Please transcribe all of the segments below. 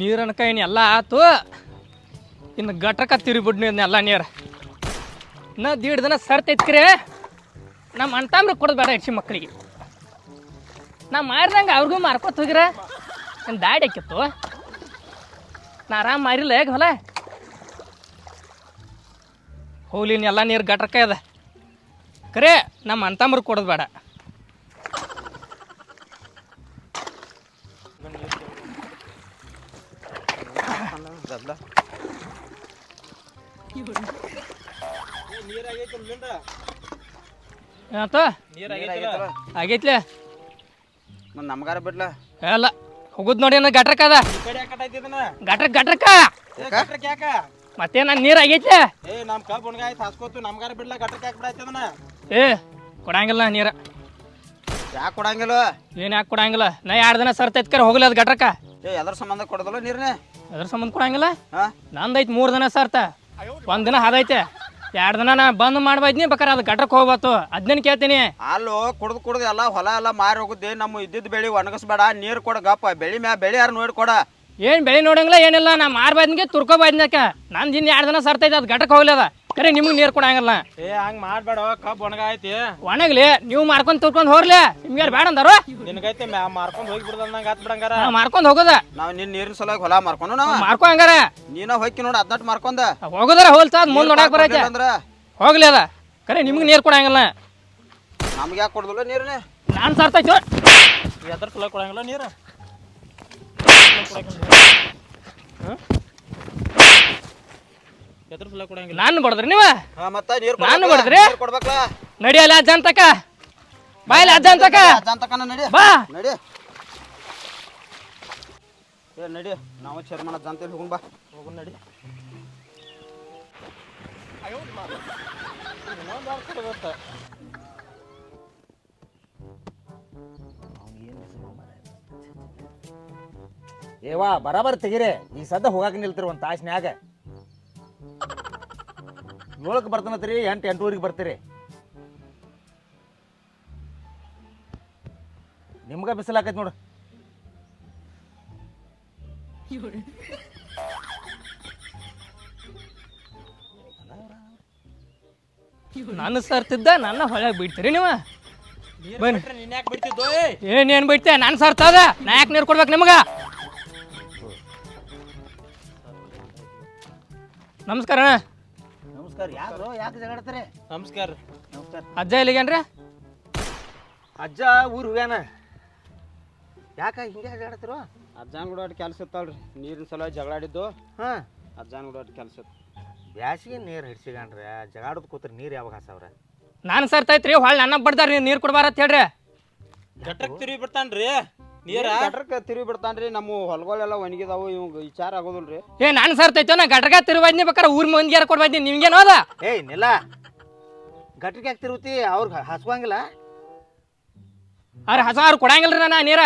ನೀರನ ಕೈ ಎಲ್ಲ ಆತು. ಇನ್ನು ಗಟ್ರಕ ತಿರುಬಿಡ್ನಿ ಎಲ್ಲ ನೀರು. ನಾ ದೀಡ್ ದಿನ ಸರ್ತೈತ್ಕ್ರೆ ನಮ್ಮ ಅಂತಾಮ್ರ ಕೊಡೋದು ಬೇಡ ಹೆಚ್ಚಿ ಮಕ್ಕಳಿಗೆ ನಾ ಮಾರಿದಂಗೆ ಅವ್ರಿಗೂ ಮಾರ್ಕೋತ ಹೋಗಿರ. ನನ್ನ ದಾಡಿ ಹಾಕಿತ್ತು. ನಾ ಆರಾಮ್ ಮಾರಿಲ್ಲ, ಹೇಗೆ ಹೊಲ? ಹೋಗ್ಲಿ ಎಲ್ಲ ನೀರು ಗಟ್ರಕ ಇದೆ ಕರೆ ನಮ್ಮ ಅಂತಂಬ್ರಿಗೆ ಕೊಡೋದು ಬೇಡ. ಏನಾತ? ಆಗೈತ್ಲೆ. ಮತ್ ನಮ್ಗಾರ ಬಿಡ್ಲ? ಎಲ್ಲ ಹೋಗುದ್ ನೋಡಿ ಅನ್ನ ಗಟ್ರಕ ಅದ. ಗಟ್ರಕ್ ಗಟ್ರಕ. ಏ ಗಟ್ರಕ್ ಯಾಕ? ಮತ್ತೆ ನಾನು ನೀರು ಆಗೈತೆ ಏ ನಮ್ ಕಬ್ ಒಣಗಾಯ್ತು ಹಾಸ್ಕೋತು ನಮ್ಗಾರ ಬಿಡ್ಲ ಗಟ್ರಕ್ ಯಾಕೆ ಬಿಡಾಯ್ತಿ ಅದನ್ನ? ಏ ಕೊಡಂಗಿಲ್ಲ ನೀರ. ಯಾಕೆ ಕೊಡಂಗಿಲ್ಲ? ಏನ್ ಯಾಕೆ ಕೊಡಂಗಿಲ್ಲ? ನಾ ಎರಡು ದಿನ ಸರ್ತೈತ್ ಕರೆ ಹೋಗ್ಲಿ ಅದ್ ಗಟ್ರಕ್ಕ. ಏ ಎದ್ರ ಸಂಬಂಧ ಕೊಡದಲ್ಲ ನೀರ್ನೇ? ಅದ್ರ ಸಂಬಂಧ ಕೊಡಂಗಿಲ್ಲ? ನಂದೈತ್ ಮೂರ್ ಮೂರು ದಿನ ಸರ್ತ. ಒಂದ್ ದಿನ ಹದೈತೆ. ಎರಡು ದಿನ ನಾ ಬಂದ್ ಮಾಡ್ಬಾಯ್ತೀನಿ ಬೇಕಾರೆ ಅದು ಗಟ್ರಕ್ಕೆ ಹೋಗ್ಬಾತು. ಅದನ್ನ ಕೇಳ್ತೀನಿ? ಅಲ್ಲೋ ಕುಡ್ದು ಕುಡ್ದು ಎಲ್ಲ ಹೊಲ ಎಲ್ಲ ಮಾರಿ ಹೋಗುತ್ತೆ ನಮ್ಮ ಇದ್ದಿದ್ದ ಬೆಳಿ ಒಣಗಿಸ್ಬೇಡ ನೀರು ಕೊಡ ಗಪ್ಪ ಬೆಳಿ ಮ್ಯಾ ಬೆಳಿ ಯಾರು ನೋಡಿ ಕೊಡ. ಏನು ಬೆಳಿ ನೋಡಂಗಿಲ್ಲ ಏನಿಲ್ಲ ನಾ ಮಾರ್ಬಾಯ್ದಿಗೆ ತುರ್ಕೋಬಾಯ್ದಿನಕ ನಂದು ಇನ್ನು ಎರಡು ದಿನ ಸರ್ತೈತೆ ಅದು ಗಟ್ರಕ್ಕೆ ಹೋಗ್ಲದ ಅದ ಕರೆ ನಿಮಗೆ ನೀರು ಕೊಡಂಗಿಲ್ಲ ಏ ಹಂಗ್ ಮಾಡ್ಬೇಡ ಕಬ್ಬು ಒಣಗಾಯ್ತಿ. ಒಣಗ್ಲಿ ನೀವು ಮಾರ್ಕೊಂಡು ತೂರ್ಕೊಂಡ್ ಹೋಗ್ಲಿ ನಿಮ್ಗೆ ಯಾರು ಬೇಡ ಅಂದಾರು? ನಿನಗೈತೆ ಮ್ಯಾ ಮಾರ್ಕೊಂಡ್ ಹೋಗಿ ಬಿಡ್ದಂಗ ಆತ್ ಬಿಡಂಗಾರ ಮಾರ್ಕೊಂಡು ಹೋಗೋದ. ನಾವು ನಿನ್ನ ನೀರಿನ ಸಲುವಾಗಿ ಹೊಲ ಮಾರ್ಕೊಂಡು ನಾವು ಮಾರ್ಕೊ ಹಂಗಾರ. ನೀನ ಹೋಗಿ ನೋಡಿ ಅದ್ನಟ್ ಮಾರ್ಕೊಂಡ. ಹೋಗೋದಾರ ಹೋಲ್ತಾ ಮುಂದೆ ನೋಡಕ್ ಬರೈತೆ. ಅಂದ್ರ ಹೋಗ್ಲಿ ಅದ. ಕರೆ ನಿಮ್ಗೆ ನೀರು ಕೊಡಂಗಿಲ್ಲ ನಮ್ಗೆ ಯಾಕೆ ಕೊಡ್ದಲ್ಲ ನೀರನೇ? ನಾನು ಸರ್ತೈತೆ ಎದ್ರ ಸಲ ಕೊಡಂಗಿಲ್ಲ ನೀರು. ಕೊಡಂಗಿಲ್ಲ. ನಾನು ಬಡದ್ರಿ ನೀವು? ಹಾ ಮತ್ತ ನೀರು ನಾನು? ಕೊಡ್ಬೇಕಲ್ಲ ನಡಿಯಲ್ಲ ಅಜ್ಜಂತಕ ಬಾಯ್ಲ ಅಜ್ಜಂತಕ ಅಜ್ಜಂತಕನ ನಡಿ ಬಾ. ನಡಿ. ಏ ನಡಿ. ನಾವು ಚೇರ್ಮನ್ ಅಜ್ಜಂತೇಳಿ ಹೋಗುನ್ ಬಾ. ಹೋಗು ನಡಿ. ಏವಾ ಬರಾಬರ್ ತೆಗಿರಿ. ಈ ಸದ್ದ ಹೋಗಾಕ ನಿಲ್ತಿರು ಒಂದು ತಾಸ್ನ್ಯಾಗ. ಏಳಕ್ಕೆ ಬರ್ತಾನತ್ರಿ ಎಂಟು ಎಂಟೂವರೆಗೆ ಬರ್ತೀರಿ? ನಿಮ್ಗ ಬಿಸಿಲಾಕೈತಿ ನೋಡು. ನಾನು ಸರ್ತಿದ್ದ ನನ್ನ ಹೊಳ್ಯಾಗ ಬಿಡ್ತೀರಿ ನೀವು? ಬನ್ನಿ ಏನ್ ಯಾಕೆ ಬಿಡ್ತಿದ್ದೋ ಏ ಏನೇನು ಬಿಡ್ತೆ ನಾನು ಸರ್ತದ ನಾ ಯಾಕೆ ನೀರು ಕೊಡ್ಬೇಕು ನಿಮ್ಗೆ? ನಮಸ್ಕಾರ ಅಣ್ಣ. ನಮಸ್ಕಾರ. ಯಾರು? ಯಾಕೆ ಜಗಾಡ್ತೀರಿ ನಮಸ್ಕಾರ. ನಮಸ್ಕಾರ. ಅಜ್ಜ ಇಲ್ಲಿಗೇನ್ರಿ ಅಜ್ಜ ಊರು ಹೋಗ್ಯಾನ. ಯಾಕ ಹಿಂಗೆ ಜಗಾಡ್ತಿರೋ ಅಜ್ಜಾನ್ ಕೂಡ ಅಟ್ ಕೆಲಸ ಇತ್ತಲ್ರಿ. ನೀರಿನ ಸಲುವಾಗಿ ಜಗಳಾಡಿದ್ದು. ಹಾ. ಹಾಂ ಅಜ್ಜಾನ್ ಕೂಡ ಅಟ್ ಕೆಲಸ ಇತ್ತು. ಬ್ಯಾಸಿಗೆ ನೀರು ಹಿಡ್ಸಿಗಣ್ರಿ. ಜಗಾಡೋದು ಕೂತ್ರಿ ನೀರು ಯಾವಾಗ ಹಾಸವ್ರ ನಾನು ಸರ್ತೈತ್ರಿ ಹೊಳ್ ನನ್ನ ಬಡ್ದಾರ ನೀರು ಕೊಡ್ಬಾರ ಅಂತ ಹೇಳ್ರಿ. ಗಟ್ಟಕ್ಕೆ ತಿರುಗಿ ಬಿಡ್ತಾನ್ರಿ. ನೀರ? ಗಟ್ರಕ್ಕೆ ತಿರುಗಿ ಬಿಡ್ತಾನ್ರಿ ನಮ್ಮ ಹೊಲಗಳೆಲ್ಲ ಒಣಗಿದಾವು ಇವ್ ವಿಚಾರ ಆಗೋದಿಲ್ರಿ. ಏ ನಾನು ಸರ್ತೈತೋ ನಾ ಗಟ್ರಗ ತಿರುವಾದ್ನಿ ಬೇಕಾರೆ ಊರ್ ಮಂದಿ ಯಾರು ಕೊಡ್ಬಾಯ್ನಿ ನಿಮ್ಗೇನು ಅದ ಏಯ್ ನಿಲ್ಲ. ಗಟ್ರಿಗೆ ಯಾಕೆ ತಿರುಗ್ತಿ? ಅವ್ರಿಗೆ ಹಸ್ವಂಗಿಲ್ಲ. ಅವ್ರ ಹಸ ಅವ್ರು ಕೊಡಂಗಿಲ್ರಿ ನೀರ.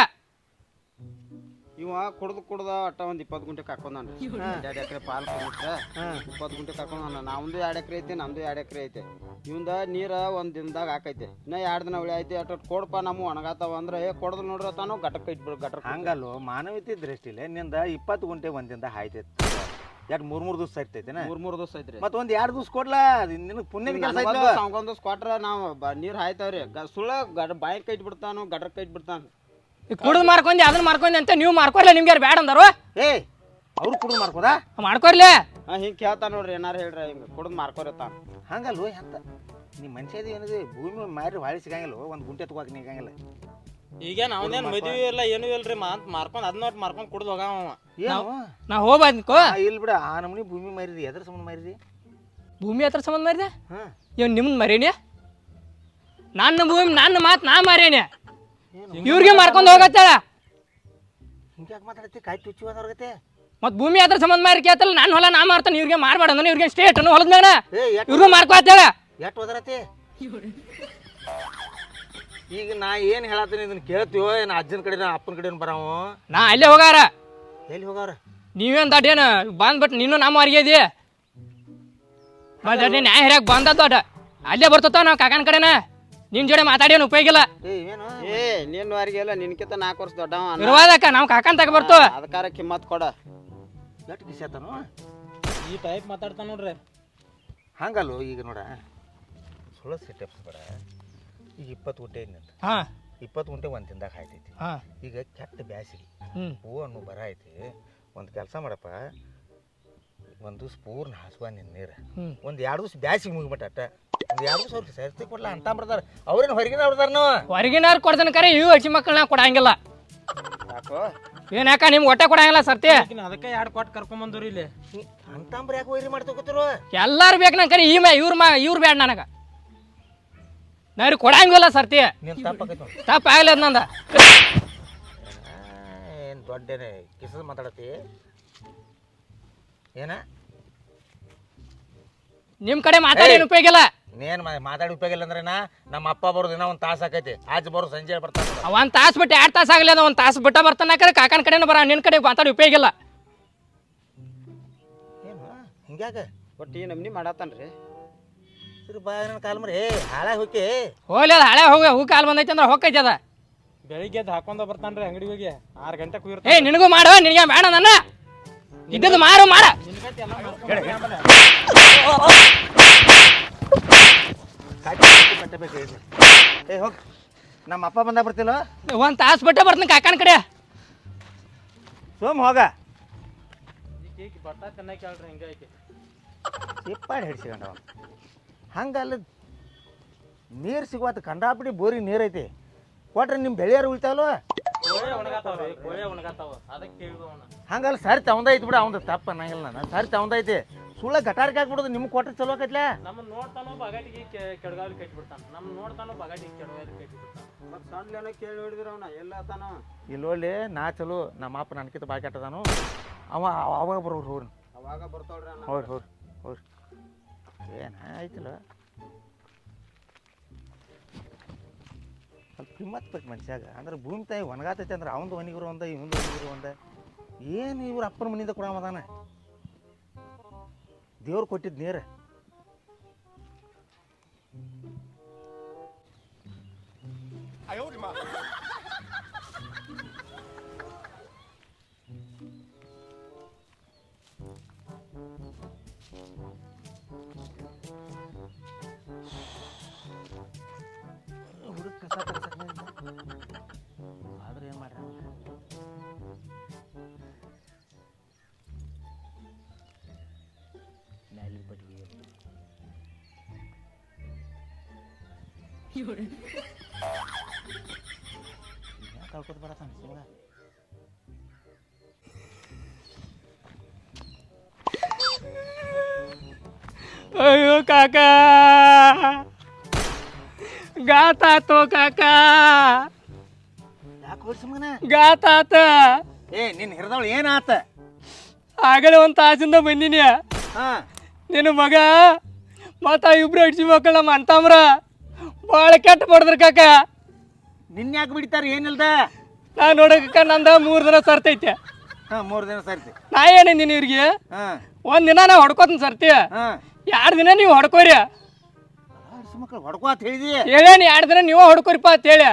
ಇವ ಕುಡ್ದು ಕುಡ್ದ ಅಟ್ಟ ಒಂದ್ ಇಪ್ಪತ್ ಗುಂಟೆ ಹಾಕೊಂಡ್ರಿ ಎರಡು ಎಕರೆ ಪಾಲ್ ಇಪ್ಪತ್ ಇಪ್ಪತ್ತು ಗುಂಟೆ ಕಾಕೊಂಡಾನ ನಾವಂದು ಎರಡು ಎಕರೆ ಐತಿ ನಮ್ದು ಎರಡು ಎಕರೆ ಐತೆ. ಇವಂದ ನೀರ ಒಂದ್ ದಿನದಾಗ ಹಾಕೈತೆ. ಇನ್ನ ಎರಡು ದಿನ ಉಳಿ ಐತಿ ಅಟ್ ಕೊಡಪ್ಪ ನಮ್ಮ ಒಣಗಾತಾವ ಅಂದ್ರೆ ಏ ಕೊಡದ್ ನೋಡ್ರ ತಾನು ಘಟಕ ಇಟ್ಬಿಡು ಘಟ ಹಂಗಲ್ಲ ಮಾನವೀಯತೆ ದೃಷ್ಟಿಲಿ ನಿಂದ ಇಪ್ಪತ್ ಗುಂಟೆ ಒಂದಿಂದ ಹಾಯ್ತೈತಿ. ಎರಡು ಮೂರ್ ಮೂರ್ ದಿವಸ ಸರಿತೈತೇನ? ಮೂರ್ ಮೂರ್ ದಿವಸ ಐತ್ರಿ. ಮತ್ತೆ ಒಂದ್ ಎರಡು ದಿವಸ ಕೊಡ್ಲಾ? ನಿನಗೆ ಪುಣ್ಯದ ಕೆಲಸ ದಿವಸ ಕೊಟ್ರ ನಾವು ನೀರ್ ಹಾಯ್ತಾವ್ರಿ. ಸುಳ್ಳ ಗಡ ಬಾಯಿ ಕೈಟ್ ಬಿಡ್ತಾನು ಗಟ್ರ ಕೈಟ್ ಬಿಡ್ತಾನ. ಕುಡ್ದು ಮಾರ್ಕೊಂಡಿ ಅದನ್ನ ಮಾರ್ಕೊಂಡಿ ಅಂತ ನೀವು ಮಾರ್ಕೊರ್ಲ ನಿಮ್ಗೆ ಯಾರು ಬೇಡ ಅಂದಾರು? ಏಯ್ ಅವ್ರು ಕುಡಿದು ಮಾರ್ಕೋದ ಮಾಡ್ಕೊರ್ಲಿ ಹಾ ಹಿಂಗ್ ಕೇಳ್ತಾನ ನೋಡ್ರಿ ಏನಾರ ಹೇಳ್ರಿ ಹಿಂಗ ಕುಡ್ದು ಮಾರ್ಕೋರತ್ತಾನ ಹಂಗಲ್ ಎಂತ? ನಿಮ್ಮ ಮನುಷ್ಯದ ಏನಿದೆ? ಭೂಮಿ ಮಾರಿ ಹೊಳಿ ಸಿಗಂಗಿಲ್ಲ ಒಂದು ಗುಂಟೆ ತಗೋಕ್ ನಿಗಂಗಿಲ್ಲ ಈಗೇನ್ ಅವನೇನ್ ಮದ್ವಿ ಇಲ್ಲ ಏನೂ ಇಲ್ರಿ ಮಾತ್ ಮಾರ್ಕೊಂಡ್ ಅದನ್ನ ನೋಟ್ ಮಾರ್ಕೊಂಡ್ ಕುಡ್ದು ಹೋಗಾವ. ಏನು? ನಾ ಹೋಗ್ಬಾದ್ಕೋ ಆ, ಇಲ್ಲ ಬಿಡ ಆ ನಮೂನಿ ಭೂಮಿ ಮಾರಿದಿ ಎದ್ರ ಸಂಬಂಧ ಮಾರಿದಿ? ಭೂಮಿ ಹತ್ರ ಸಂಬಂಧ ಮಾರಿದೆ? ಹಾಂ. ಇವ್ ನಿಮ್ದು ಮರೇನಿ ನನ್ನ ಭೂಮಿ ನನ್ನ ಮಾತು ನಾ ಮಾರೇನಿ ಇವ್ರಿಗೆ ಮಾರ್ಕೊಂಡು ಹೋಗತ್ತಾಳ ಮಾತಾಡತ್ತಿ ಕಾಯಿ ತುಚ್ಚಿ ಮತ್ ಭೂಮಿ ಅದ್ರ ಸಂಬಂಧ ಮಾರಿ ಕೇಳ್ತಲ್ಲ ನಾನು ಹೊಲ ನಾ ಮಾರ್ತಾನೆ ಇವ್ರಿಗೆ ಮಾರ್ಬೇಡ ಅಂದ್ರೆ ಇವ್ರಿಗೆ ಸ್ಟೇಟ್ ಅನ್ನು ಹೊಲದ ಮ್ಯಾಗ ಏ ಎಟ್ ಇವ್ರಿಗೂ ಎಟ್ ಹೋದರತಿ? ಈಗ ನಾ ಏನು ಹೇಳತ್ತೀನಿ ಇದನ್ನ ಕೇಳ್ತೀವೋ ಏನು ಅಜ್ಜನ ಕಡೆ ಅಪ್ಪನ ಕಡೆ ಬರಾವು? ನಾ ಅಲ್ಲೇ ಹೋಗಾರ. ಎಲ್ಲಿ ಹೋಗಾರ ನೀವೇನ್ ದೊಡ್ಡೇನು ಬಂದ್ಬಿಟ್ಟು ನೀನು ನಮ್ಮ ಅರ್ಗೆದಿ ಬಂದ ನ್ಯಾಯ ಹಿರಿಯಾಗ ಬಂದ ದೊಡ್ಡ. ಅಲ್ಲೇ ಬರ್ತತ ನಾವು ಕಾಕನ ಕಡೆನ. ನಿನ್ ಜೋಡಿ ಮಾತಾಡೇನು ಉಪಯೋಗ ಇಲ್ಲ. ಏ ಏನು ಏ ನಿನ್ನ ವಾರಿಗೆ ಎಲ್ಲ ನಿನ್ಕಿಂತ ನಾಲ್ಕು ವರ್ಷ ದೊಡ್ಡವ ಇರುವಾದಕ್ಕ ನಾವು ಕಾಕನ್ ತಗ ಬರ್ತು. ಅದಕ್ಕಾರ ಕಿಮ್ಮತ್ ಕೊಡ. ಎಷ್ಟು ಕಿಸತಾನು ಈ ಟೈಪ್ ಮಾತಾಡ್ತಾನ ನೋಡ್ರಿ. ಹಂಗಲ್ಲೋ ಈಗ ನೋಡ. ಸುಳ್ಳು ಸೆಟಪ್ಸ್ ಬೇಡ. ಈಗ ಇಪ್ಪತ್ತು ಗುಂಟೆ ಐತಿ ಹಾ. ಇಪ್ಪತ್ತು ಗುಂಟೆ ಒಂದು ದಿನದಾಗ ಹಾಯ್ತೈತಿ ಹಾ. ಈಗ ಕೆಟ್ಟ ಬ್ಯಾಸಿಗೆ. ಹ್ಮ್. ಹೂವು ಅನ್ನೋ ಬರ ಐತಿ. ಒಂದು ಕೆಲಸ ಮಾಡಪ್ಪ. ಒಂದು ದಿವ್ಸ ಪೂರ್ಣ ಹಸುವ ನಿನ್ನ ನೀರು. ಹ್ಮ್. ಒಂದು ಎರಡು ದಿವ್ಸ ಬ್ಯಾಸಿಗೆ ಮುಗಿಬಿಟ್ಟ ಎರಡು ದಿವ್ಸ ಸೇರ್ತಿ ಕೊಡ್ಲ? ಅಂತ ಬರ್ತಾರ ಅವ್ರೇನು ಹೊರಗಿನ ಅವ್ರದಾರ ನಾವು? ಹೊರಗಿನಾರು ಕೊಡ್ತಾನೆ ಕರೆ ಇವು ಹಚ್ಚಿ ಮಕ್ಕಳನ್ನ ಕೊಡಂಗಿಲ್ಲ. ಯಾಕೋ? ಏನ್ ಯಾಕ ನಿಮ್ಗೆ ಹೊಟ್ಟೆ ಕೊಡಂಗಿಲ್ಲ ಸರ್ತಿ? ಅದಕ್ಕೆ ಎರಡು ಕೊಟ್ಟು ಕರ್ಕೊಂಬಂದ್ರಿ ಇಲ್ಲಿ? ಅಂತಂಬ್ರ ಯಾಕೆ ವೈರಿ ಮಾಡ್ತೋಕತ್ತಿರು ಎಲ್ಲಾರು ಬೇಕು ನಂಗೆ ಕರೆ ಈ ಮಾ ಇವ್ರ ಮಾ ಇವ್ರು ಬೇಡ ನನಗೆ. ನಾರಿ ಕೊಡಂಗಿಲ್ಲ ಸರ್ತಿ. ನೀನು ತಪ್ಪಾಕೈತಿ ನೋಡಿ. ತಪ್ಪ ಆಗ್ಲದ ನಂದ. ಏನು ದೊಡ್ಡೇನೆ ಕಿಸದ ಮಾತಾಡತಿ ಏನ? ನಿಮ್ ಕಡೆ ಮಾತಾಡಿ ಉಪಯೋಗಿಲ್ಲ ನೀನು ಮಾತಾಡಿ ಉಪಯೋಗ ಇಲ್ಲ ಅಂದ್ರೆ ನಾ ನಮ್ಮ ಅಪ್ಪ ಬರೋದು ದಿನ ಒಂದು ತಾಸು ಆಕೈತಿ ಆಜ್ ಬರೋ ಸಂಜೆ ಬರ್ತಾನೆ ಒಂದ್ ತಾಸು ಬಿಟ್ಟು ಎರಡು ತಾಸು ಆಗಲಿ ಅದ ಒಂದು ತಾಸು ಬಿಟ್ಟ ಬರ್ತಾನ ಕರೆ ಕಾಕನ ಕಡೆನೂ ಬರ ನಿನ್ ಕಡೆ ಮಾತಾಡಿ ಉಪಯೋಗಿಲ್ಲ ಏನು ಹಿಂಗ್ಯಾಕ ಒಟ್ಟು ಈ ನಮ್ನಿ ಮಾಡತ್ತಾನ್ರಿ ಇದ್ರ ಕಾಲ್ ಮರಿ ಹಾಳಾಗಿ ಹೋಗಿ ಹೋಗ್ಲಿ ಅದ ಹಳೆ ಹೋಗ ಹೂ ಕಾಲ್ ಬಂದೈತಿ ಅಂದ್ರೆ ಹೋಗೈತಿ ಅದ ಬೆಳಿಗ್ಗೆ ಎದ್ದು ಹಾಕೊಂಡ ಬರ್ತಾನ್ರಿ ಅಂಗಡಿ ಹೋಗಿ ಆರು ಗಂಟೆ ಏ ನಿನಗೂ ಮಾಡು ನಿನಗೆ ಬೇಡ ನನ್ನ ಇದ್ದದ್ದು ಮಾರು ಮಾಡ ಕಾಕಿ ಏ ಹೋಗಿ. ನಮ್ಮ ಅಪ್ಪ ಬಂದ ಬರ್ತಿಲ್ಲ? ಒಂದ್ ತಾಸು ಬಿಟ್ಟೆ ಬರ್ತೀನಿ ಕಾಕನ ಕಡೆ. ಸೋಮ್ ಹೋಗ. ಬಟ್ಟ ತಿನ್ನಕ್ಕೆ ಹೇಳ್ರಿ ಹಿಂಗೈತಿ ಚಿಪ್ಪಾಡಿ ಹಿಡ್ಸಿಕೊಂಡವ ಹಂಗಲ್ಲ ನೀರು ಸಿಗುವತ್ತು ಕಂಡಾಪಿಡಿ ಬೋರಿ ನೀರು ಐತಿ ಕೊಟ್ರೆ ನಿಮ್ಮ ಬೆಳೆಯಾರು ಉಳಿತಾವಲ್ವ? ಹಂಗಲ್ಲ ಸರಿ ತಗೊಂಡೈತಿ ಬಿಡ ಅವ್ನ ತಪ್ಪ ನಂಗಿಲ್ಲ ನಾನು ಸರಿ ತಗೊಂಡೈತಿ ಸುಳ್ಳ ಗಟಾರ್ಗೆ ಹಾಕ್ಬಿಡೋದು ನಿಮ್ಗೆ ಕೊಟ್ರೆ ಚಲೋ ಆಕೈತ್ಲ? ನಮ್ಮ ನೋಡ್ತಾನೋ ಬಗಾಟಿಗೆ ಕೆಡಗಾವಲಿ ಕಟ್ಬಿಡ್ತಾನ ನಮ್ಮ ನೋಡ್ತಾನೋ ಬಗಾಟಿಗೆ ಕೆಡಗಾವಲಿ ಕಟ್ಬಿಡ್ತಾನ ಮತ್ತೆ ಸಣ್ಣ ಕೇಳಿ ಹಿಡಿದ್ರ ಅವನ ಎಲ್ಲ ಇಲ್ಲೋಳ್ಳಿ ನಾ ಚಲೋ ನಮ್ಮ ಅಪ್ಪ ನನ್ಕಿತ ಬಾಕಿ ಕೆಟ್ಟದಾನು. ಅವ ಅವಾಗ ಬರೋರು ಹೋರಿ ಅವಾಗ ಬರ್ತಾವ್ರಿ ಹೌದು ಹೋರಿ ಹೋರಿ ಹೋರಿ ಏನು ಆಯ್ತಿಲ್ಲ. ಸ್ವಲ್ಪ ಕಿಮ್ಮತ್ ಬೇಕು ಮನುಷ್ಯಾಗ. ಅಂದ್ರೆ ಭೂಮಿ ತಾಯಿ ಒಣಗಾತೈತೆ ಅಂದ್ರೆ ಅವಂದು ಒನಿಗಿರು ಒಂದ ಇವಂದು ಒನಿಗಿರು ಒಂದ. ಏನು ಇವ್ರ ಅಪ್ಪನ ಮನೆಯಿಂದ ಕೊಡಮದಾನ? ದೇವ್ರು ಕೊಟ್ಟಿದ್ದು ನೀರು. ಕಳ್ಕೊತ ಬರತ್ತಾನ ಸಿಮಗ ಅಯ್ಯೋ ಕಾಕ ಗಾತಾತೋ ಕಾಕ ಯಾಕೆ ಹೋಗಿ ಸಿಮಗನ ಗಾತಾತ ಏ ನಿನ್ನ ಹಿರಿದವಳು ಏನಾತ? ಆಗಲೇ ಒಂದು ತಾಸಿಂದ ಬಂದಿನಿ ಹಾಂ. ನಿನ್ನ ಮಗ? ಮತ್ತ ಇಬ್ರು ಅಡ್ಸಿ ಮಕ್ಕಳು ನಮ್ಮ ಅಂತಮ್ರ? ಭಾಳ ಕೆಟ್ಟ ಬಡದ್ರ ಕಾಕ. ನಿನ್ನ ಯಾಕೆ ಬಿಡ್ತಾರೆ? ಏನಿಲ್ದ? ನಾ ನೋಡಕ್ಕ ನಂದ ಮೂರು ದಿನ ಸರ್ತೈತೆ ಹಾ ಮೂರು ದಿನ ಸರ್ತಿ. ನಾ ಏನಂದಿನಿ ಇವ್ರಿಗೆ ಹಾಂ. ಒಂದು ದಿನ ನಾ ಹೊಡ್ಕೋತೀನಿ ಸರ್ತಿ. ಹಾಂ. ಎರಡು ದಿನ ನೀವು ಹೊಡ್ಕೋರಿ. ಮಕ್ಕಳು ಹೊಡ್ಕೋ ಅಂತ ಹೇಳಿದಿ? ಹೇಳೇನಿ ಎರಡು ದಿನ ನೀವು ಹೊಡ್ಕೋರಿಪ್ಪ ಅಂತೇಳಿ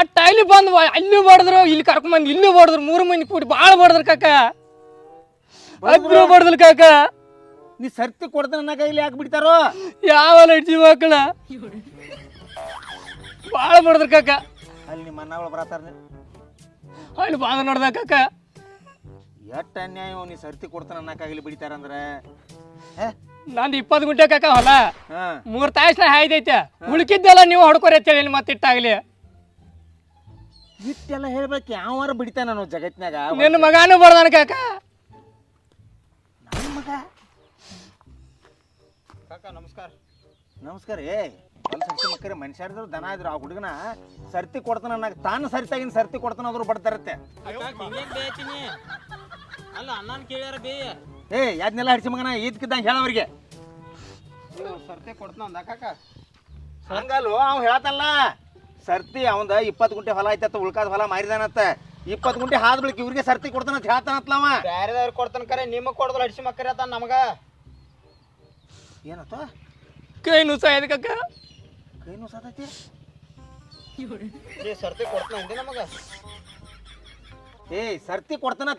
ಅಟ್ಟ ಅಲ್ಲಿ ಬಂದು ಅಲ್ಲಿ ಬಡದ್ರು ಇಲ್ಲಿ ಕರ್ಕೊಂಬಂದು ಇಲ್ಲಿ ಬಡದ್ರು ಮೂರು ಮಂದಿ ಕೂಡಿ ಭಾಳ ಬಡದ್ರ ಕಾಕ. ಅಬ್ರು ಬಡದ್ರ ಕಾಕ. ನೀ ಸರ್ತಿ ಕೊಡ್ತಾನ ನನ್ನ ಕೈಲಿ ಯಾಕೆ ಬಿಡ್ತಾರೋ? ಯಾವ ಲಡ್ಜಿ ಮಕ್ಕಳ ಭಾಳ ಬಡದ್ರ ಕಾಕ. ಅಲ್ಲಿ ನಿಮ್ಮ ಅಣ್ಣಗಳು ಬರತ್ತಾರ ಅಲ್ಲಿ ಬಾಳ ನೋಡ್ದ ಕಾಕ. ಎಷ್ಟು ಅನ್ಯಾಯ ನೀ ಸರ್ತಿ ಕೊಡ್ತಾನ ಅನ್ನಕ್ಕಾಗಲಿ ಅಂದ್ರೆ? ಹೇ ನಂದು ಇಪ್ಪತ್ತು ಗುಂಟೆ ಕಾಕ ಹೊಲ. ಹಾಂ. ಮೂರು ತಾಸು ಹಾಯ್ದೈತೆ ಉಳ್ಕಿದ್ದೆಲ್ಲ ನೀವು ಹೊಡ್ಕೊರಿ ಅಂತೇಳಿ ಮತ್ತಿಟ್ಟಾಗ್ಲಿ ಇಷ್ಟೆಲ್ಲ ಹೇಳ್ಬೇಕು ಯಾವಾರ ಬಿಡಿತಾನ ನಾವು ಜಗತ್ನಾಗ ನಿನ್ನ ಮಗಾನು ಬರ್ದಾನ ಕಾಕ. ನನ್ನ ಮಗ? ಕಾಕ ನಮಸ್ಕಾರ. ನಮಸ್ಕಾರ ಏ ಮಕ್ಕರೆ ಮನುಷ್ಯರಿದ್ರು ದನ ಇದ್ರು ಆ ಹುಡುಗನ ಸರ್ತಿ ಕೊಡ್ತಾನ ಅನ್ನಕ್ ತಾನು ಸರ್ತಿಯಾಗಿನ ಸರ್ತಿ ಕೊಡ್ತಾನ ಅದ್ರು ಬಡ್ತಾರತ್ತೆ. ಅಲ್ಲ ಅಣ್ಣನ ಕೇಳ್ಯಾರ ಬೇ. ಏ ಯಾದ್ನೆಲ್ಲ ಹಡಿಸಿ ಮಗನ? ಈದ್ಕಿದ್ದಂಗೆ ಹೇಳ ಅವ್ರಿಗೆ. ಸರ್ತಿ ಕೊಡ್ತಾನ ಅಂದ ಕಾಕ ಹಂಗಲ್ವ ಅವ್ ಹೇಳತ್ತಲ್ಲ ಸರ್ತಿ ಅವಂದ ಇಪ್ಪತ್ತು ಗುಂಟೆ ಹೊಲ ಐತತ್ತ ಉಳ್ಕಾದ ಹೊಲ ಮಾರಿದಾನತ್ತ ಇಪ್ಪತ್ತು ಗುಂಟೆ ಹಾದ್ ಬಳಿಕ ಇವ್ರಿಗೆ ಸರ್ತಿ ಕೊಡ್ತಾನಂತ ಹೇಳ್ತಾನತ್ಲ ಅವ. ಬ್ಯಾರೆದವ್ರು ಕೊಡ್ತಾನ ಕರೆ ನಿಮಗೆ ಕೊಡ್ದಲ್ಲ ಹಡಿಸಿ ಮಕ್ಕರೆ ಆತಾನ ನಮಗ. ಏನತ್ತ ಕೈ ನುಸ ಇದೆ ಕಾಕ ಸತೈತಿ ಏ ಸರ್ತಿ ಕೊಡ್ತಾನ ಅಂದೆ ನಮಗ? ಏ ಸರ್ತಿ ಕೊಡ್ತಾನ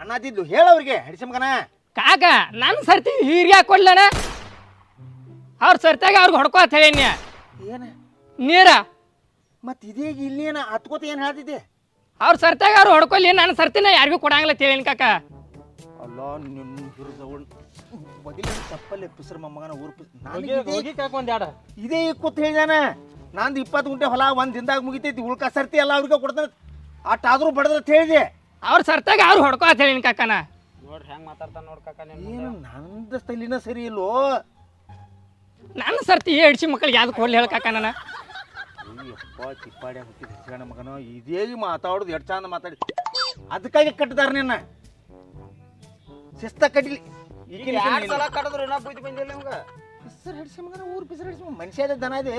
ಅನ್ನತಿದ್ಲು ಹೇಳ ಅವ್ರಿಗೆ ಹಡಿಸಮ್ಗನ ಮಗನ. ಕಾಕ ನನ್ನ ಸರ್ತಿ ಹೀರಿಗೆ ಕೊಡ್ಲಣ. ಅವ್ರ ಸರ್ತಾಗ ಅವ್ರಿಗೆ ಹೊಡ್ಕೋ ಅಂತ ಹೇಳೇನಿ ಏನ? ನೀರ. ಮತ್ ಇದೀಗ ಇಲ್ಲೇನ ಹತ್ಕೋತ ಏನ್ ಹೇಳ್ತಿದ್ದೆ? ಅವ್ರ ಸರ್ತಿಯಾಗ ಅವ್ರು ಹೊಡ್ಕೊಲಿ ನನ್ನ ಸರ್ತಿನ ಯಾರಿಗೂ ಕೊಡಂಗಿಲ್ಲ ತೇಳೀನಿ ಕಾಕ. ಅಲ್ಲ ನಿನ್ನ ಬದಿಲ ಚಪ್ಪಲ್ಲಿ ಪಿಸ್ರ ಮೊಮ್ಮಗನ ಊರು ಪಿಸ್ ಹೋಗಿ ಇದೇ- ಕೂತ್ ಹೇಳ್ಯಾನ. ನಂದು ಇಪ್ಪತ್ತು ಗುಂಟೆ ಹೊಲ ಒಂದ್ ದಿನದಾಗ ಮುಗಿತೈತಿ. ಉಳ್ಕ ಸರ್ತಿ ಎಲ್ಲ ಅವ್ರಿಗೆ ಕೊಡ್ತಾನೆ. ಅಟ್ ಆದ್ರೂ ಬಡದ್ರ ಹೇಳಿದೆ. ಅವ್ರ ಸರ್ತಾಗ ಅವ್ರು ಹೊಡ್ಕೋತ ಹೇಳಿನ ಕಾಕನ. ನೋಡ್ರಿ ಹೆಂಗ್ ಮಾತಾಡ್ತಾನ ನೋಡ್ ಕಾಕ ನಿನ್ ಏನು ನಂದ ಸ್ಥಳಿನ ಸರಿ ಇಲ್ಲೋ. ನನ್ನ ಸರ್ತಿ ಎಡ್ಸಿ ಮಕ್ಕಳಿಗೆ ಯಾವ್ದು ಕೊಡ್ಲಿ ಹೇಳ ಕಾಕ ನಾನು ಅಯ್ಯಪ್ಪ ಚಿಪ್ಪಾಡಿ ಹುಟ್ಟಿದ ಹೆಸರಣ ಮಗನ. ಇದೇ ಮಾತಾಡೋದು ಎಷ್ಟು ಚಂದ ಮಾತಾಡಿ. ಅದಕ್ಕಾಗಿ ಕಟ್ಟಿದಾರ ನಿನ್ನ. ಶಿಸ್ತ ಕಟ್ಟಿಲಿ. ಈಗ ಎರಡ್ ಸಲ ಕಡದ್ರು ಇನ್ನ ಬುದ್ಧಿ ಬಂದಿಲ್ಲ ನಿಮ್ಗ? ಪಿಸರ್ ಹಿಡಿಸಿ ಮಗನ ಊರು ಪಿಸರ್ ಹಿಡಿಸಿ ಮನುಷ್ಯದ ದನ ಇದೆ.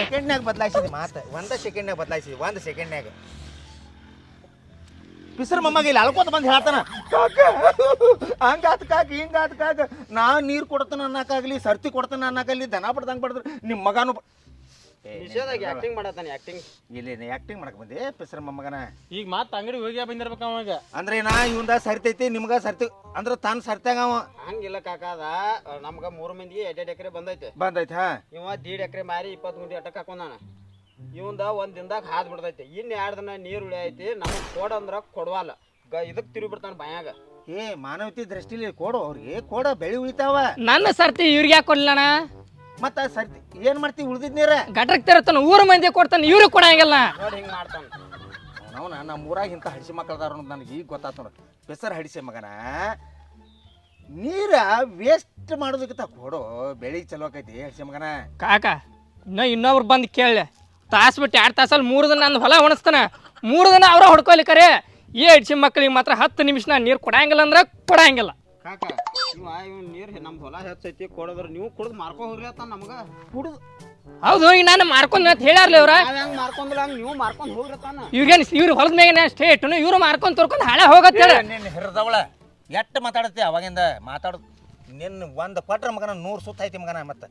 ಸೆಕೆಂಡ್ನಾಗ ಬದಲಾಯಿಸಿದೆ ಮಾತು. ಒಂದ ಸೆಕೆಂಡ್ನಾಗ ಬದಲಾಯಿಸಿದೆ ಒಂದು ಸೆಕೆಂಡ್ನಾಗ ಪಿಸರ್ ಮಮ್ಮಗ ಇಲ್ಲಿ ಅಳ್ಕೋತ ಬಂದು ಹೇಳ್ತಾನ. ಕಾಕ ಹಂಗಾತ್ ಕಾಕ ಹಿಂಗಾತ್ ಕಾಕ. ನಾ ನೀರು ಕೊಡ್ತಾನ ಅನ್ನಕಾಗ್ಲಿ ಸರ್ತಿ ಕೊಡ್ತಾನ ಅನ್ನಕಾಗ್ಲಿ ದನ ಬಡ್ದಂಗೆ ಬಡ್ದ್ರು. ನಿಮ್ಮ ಮಗನು ನಿಷೇಧಾಗಿ ಆಕ್ಟಿಂಗ್ ಮಾಡತಾನೆ ಆಕ್ಟಿಂಗ್ ಇಲ್ಲಿ ಆಕ್ಟಿಂಗ್ ಮಾಡಕ್ ಬಂದೆ? ಪಿಸರ್ ಮೊಮ್ಮಗನ. ಈಗ ಮತ್ತ ಅಂಗಡಿ ಹೋಗಿ ಬಂದಿರ್ಬೇಕ ಅವಾಗ ಅಂದ್ರೆ ನಾ ಇವಂದ ಸರಿತೈತಿ ನಿಮ್ಗ ಸರ್ತಿ ಅಂದ್ರೆ ತಾನು ಸರ್ತ್ಯಾಗ ಅವ. ಹಂಗಿಲ್ಲ ಕಾಕಾದ ನಮ್ಗ ಮೂರು ಮಂದಿಗೆ ಎರಡೆರಡು ಎಕರೆ ಬಂದೈತೆ. ಬಂದೈತೆ ಹಾ. ಇವ ದೀಡ್ ಎಕರೆ ಮಾರಿ ಇಪ್ಪತ್ತು ಗುಂಡಿ ಅಟಕ್ ಹಾಕೊಂಡಾನ. ಇವಂದ ಒಂದ್ ದಿನದಾಗ ಹಾದ್ ಬಿಡ್ತೈತಿ. ಇನ್ ಎರಡ್ ದಿನ ನೀರ್ ಉಳಿ ಐತಿ ನಮಗ್ ಕೊಡ ಅಂದ್ರ ಕೊಡವಲ್ಲ ಗ ಇದಕ್ ತಿರುಗಿ ಬಿಡ್ತಾನ ಬಾಯಾಗ. ಏ ಮಾನವತಿ ದೃಷ್ಟಿಲಿ ಕೊಡು ಅವ್ರಿಗೆ ಕೊಡ ಬೆಳಿ ಉಳಿತಾವ. ನನ್ನ ಸರ್ತಿ ಇವ್ರಿಗೆ ಯಾಕೆ ಕೊಡ್ಲಣ ಮತ್ತ ಸರ್ತಿ ಏನ್ ಮಾಡ್ತಿ ಉಳ್ದಿದ್ ನೀರ? ಗಟ್ರಕ್ ತಿರುತ್ತಾನ ಊರ ಮಂದಿ ಕೊಡ್ತಾನೆ ಇವ್ರಿಗೆ ಕೊಡಂಗಿಲ್ಲ ನೋಡಿ ಹಿಂಗ್ ಮಾಡ್ತಾನ. ಅವನ ನಮ್ಮ ಊರಾಗ ಇಂಥ ಹಡಿಸಿ ಮಕ್ಕಳದಾರ ಅನ್ನೋದು ನನಗೆ ಈಗ ಗೊತ್ತಾತ ನೋಡು. ಬೆಸರ್ ಹಡಿಸಿ ಮಗನ ನೀರ ವೇಸ್ಟ್ ಮಾಡೋದಕ್ಕಿಂತ ಕೊಡು ಬೆಳಿ ಚಲೋ ಆಕೈತಿ ಹಡಿಸಿ ಮಗನ. ಕಾಕ ಇನ್ನ ಇನ್ನೊಬ್ರು ಬಂದು ಕೇಳಿ ತಾಸು ಬಿಟ್ಟು ಎರಡು ತಾಸಲ್ಲಿ ಮೂರು ದಿನ ನಂದು ಹೊಲ ಒಣಸ್ತಾನ. ಮೂರು ದಿನ ಅವರ ಹೊಡ್ಕೊಲಿ ಕರೆ. ಈ ಹಡಿಸಿ ಮಕ್ಕಳಿಗೆ ಮಾತ್ರ ಹತ್ತು ನಿಮಿಷ ನಾ ನೀರು ಕೊಡಂಗಿಲ್ಲ ಅಂದ್ರೆ ಕೊಡಂಗಿಲ್ಲ. ಕಾಕ ಇವ ಇವ್ ನೀರ್ ನಮ್ಮ ಹೊಲ ಹೆಚ್ಚೈತಿ ಕೊಡದ್ರ ನೀವು ಕುಡ್ದು ಮಾರ್ಕೊ ಹೋಗ್ರಿ ಅತ್ತ ನಮಗ. ಕುಡ್ದು? ಹೌದು ಈಗ ನಾನು ಮಾರ್ಕೊಂಡು ಅಂತ ಹೇಳ್ಯಾರ್ಲಿ ಅವ್ರ? ನಾವ್ ಹೆಂಗ್ ಮಾರ್ಕೊಂದಿಲ್ಲ ಹಂಗ ನೀವು ಮಾರ್ಕೊಂಡ್ ಹೋಗ್ರಿ ಅತ್ತಾನ ಇವ್ರೇನು ಇವ್ರು ಹೊಲದ ಮ್ಯಾಗ ಇಟ್ಟು ಇವ್ರು ಮಾರ್ಕೊಂಡ್ ತರ್ಕೊಂಡು ಹಾಳೆ ಹೋಗತ್ತೇಳ ನಿನ್ನ ಹಿರಿದವಳ ಎಟ್ಟು ಮಾತಾಡತ್ತೆ ಅವಾಗಿಂದ ಮಾತಾಡೋದು? ನಿನ್ನ ಒಂದು ಕೊಟ್ರ ಮಗನ ನೂರು ಸುತ್ತ ಐತಿ ಮಗನ ಮತ್ತೆ.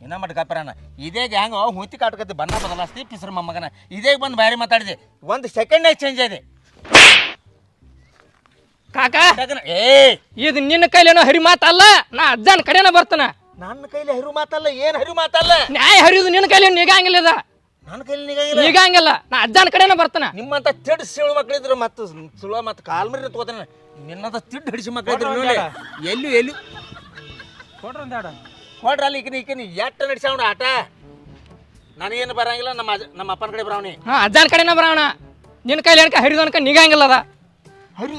ಇನ್ನ ಮಟ್ ಗಪ್ಪರನ ಇದೇ ಹ್ಯಾಂಗ ಹುಂತಿ ಕಾಟ್ಕತ್ತಿ ಬಣ್ಣ ಬದಲಾಸ್ತಿ ಪಿಸ್ರ ಮಗನ. ಇದೇ ಬಂದು ಬ್ಯಾರೆ ಮಾತಾಡಿದೆ. ಒಂದು ಸೆಕೆಂಡ್ ಚೇಂಜ್ ಆಗಿದೆ ಕಾಕ ಏ! ಇದು ನಿನ್ನ ಕೈಲೇನೋ ಹರಿ ಮಾತಲ್ಲ ನಾ ಅಜ್ಜನ ಕಡೆನ ಬರ್ತಾನ. ನನ್ನ ಕೈಲಿ ಹರಿವು ಮಾತಲ್ಲ ಏನು ಹರಿವು ಮಾತಲ್ಲ? ನ್ಯಾಯ ಹರಿಯೋದು ನಿನ್ನ ಕೈಲಿ ನಿಗಂಗಿಲ್ಲ ಇದ. ನನ್ನ ಕೈಲಿ ನಿಗಂಗಿಲ್ಲ? ನಿಗಂಗಿಲ್ಲ ನಾ ಅಜ್ಜನ ಕಡೆನ ಬರ್ತಾನ. ನಿಮ್ಮಂತ ತಿಡ್ ಸಿಳು ಮಕ್ಳಿದ್ರು ಮತ್ತು ಸುಳ ಮತ್ತು ಕಾಲ್ ಮರಿ ತಗೋತಾನೆ. ನಿನ್ನಂತ ತಿಡ್ ಹಿಡಿಸಿ ಮಕ್ಳಿದ್ರು ನೋಡಿ. ಎಲ್ಲೂ ಎಲ್ಲೂ? ಕೊಡ್ರಿ ಯಾಡ ಕೊಡ್ರಲ್ಲ ಈಕಿನ ಈಕಿನ. ಎಟ್ಟ ನಡ್ಸ್ಯಾವಣ ಆಟ? ನನಗೇನು ಬರಂಗಿಲ್ಲ ನಮ್ಮ ನಮ್ಮ ಅಪ್ಪನ ಕಡೆ ಬರವಣಿ. ಹಾ ಅಜ್ಜನ ಕಡೆನ ಬರವಣ. ನಿನ್ನ ಕೈಲಿ ಏನಕ ಹರಿದವನಕ ನಿಗಂಗಿಲ್ಲ ಅದ. ಹರಿ